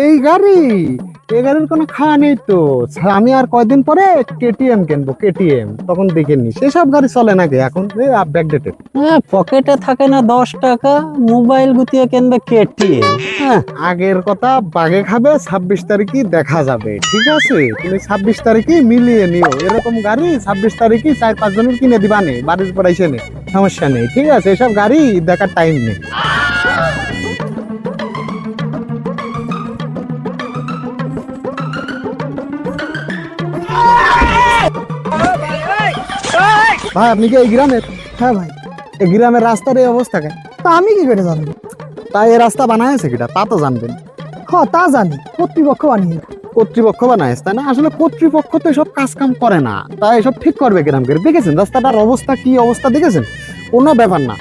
এই গাড়ি? এই গাড়ির কোনো খাওয়া নেই তো। আমি আর কয়দিন পরে কেটিএম কিনবো কেটিএম তখন দেখে নি সেসব গাড়ি চলে নাকি এখন? ব্যাকডেটেড হ্যাঁ পকেটে থাকে না দশ টাকা মোবাইল গুতিয়ে কিনবে কেটিএম হ্যাঁ আগের কথা বাগে খাবে ছাব্বিশ তারিখই দেখা যাবে। ঠিক আছে তুমি ছাব্বিশ তারিখই মিলিয়ে নিও। এরকম গাড়ি ছাব্বিশ তারিখই চার পাঁচ জনের কিনে দিবা নেই বাড়ির পর এসে নেই সমস্যা নেই। ঠিক আছে এসব গাড়ি দেখার টাইম নেই। ভাই, আপনি কি এই গ্রামের হ্যাঁ ভাই, এই গ্রামের রাস্তার এই অবস্থা কেন? তা আমি কি করে জানব? তাই এই রাস্তা বানায়ছে কিটা? তা তো জানবেন। হ্যাঁ তা জানি, কর্তৃপক্ষ বানিয়ে কর্তৃপক্ষ বানায়ছে তাই না? আসলে কর্তৃপক্ষ তো এসব কাজ কাম করে না। তাই এসব ঠিক করবে গ্রামকে। দেখেছেন রাস্তাটার অবস্থা, কি অবস্থা দেখেছেন? কোনো ব্যাপার না।